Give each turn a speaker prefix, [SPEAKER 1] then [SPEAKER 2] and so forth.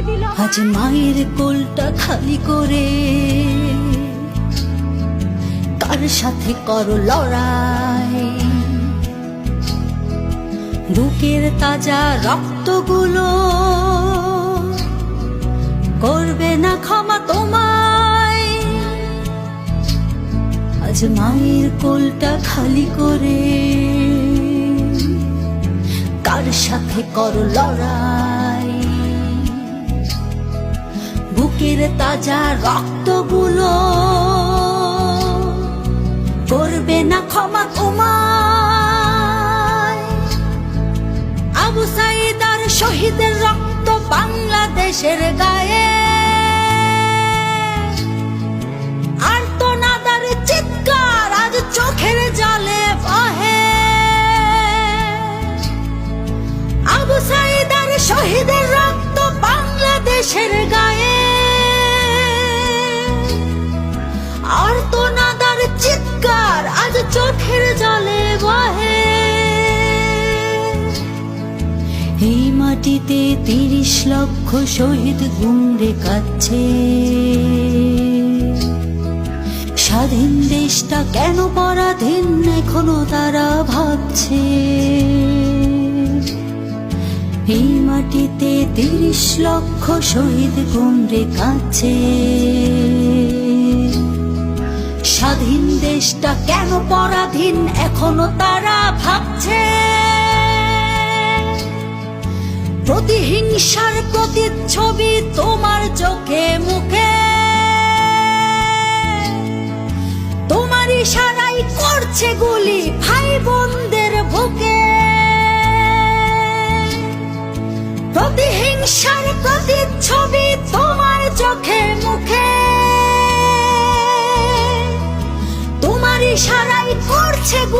[SPEAKER 1] আজ মায়ের কোলটা খালি করে কার সাথে করো লড়াই। বুকের তাজা রক্তগুলো করবে না ক্ষমা তোমায়। আজ মায়ের কোলটা খালি করে কার সাথে করো লড়াই। বুকের তাজা রক্তগুলো করবে না ক্ষমা তোমায়। আবু সাইদ আর শহীদের রক্ত বাংলাদেশের গায়ে। নাদার চিৎকার চোখের আবু সাইদ আর শহীদের রক্ত বাংলাদেশের গায়ে। মাটিতে তিরিশ লক্ষ শহীদ গুমরে কাচ্ছে স্বাধীন দেশটা কেন পরাধীন এখনও তারা ভাবছে? এই মাটিতে তিরিশ লক্ষ শহীদ গুমরে কাছে স্বাধীন দেশটা কেন পরাধীন এখনও তারা ভাবছে? প্রতিহিংসার প্রতিচ্ছবি তোমার চোখে, মুখে। তোমার ইশারাই করছে গুলি ভাই বোনদের বুকে। প্রতিহিংসার প্রতিচ্ছবি তোমার চোখে, মুখে। তোমার ইশারাই করছে গুলি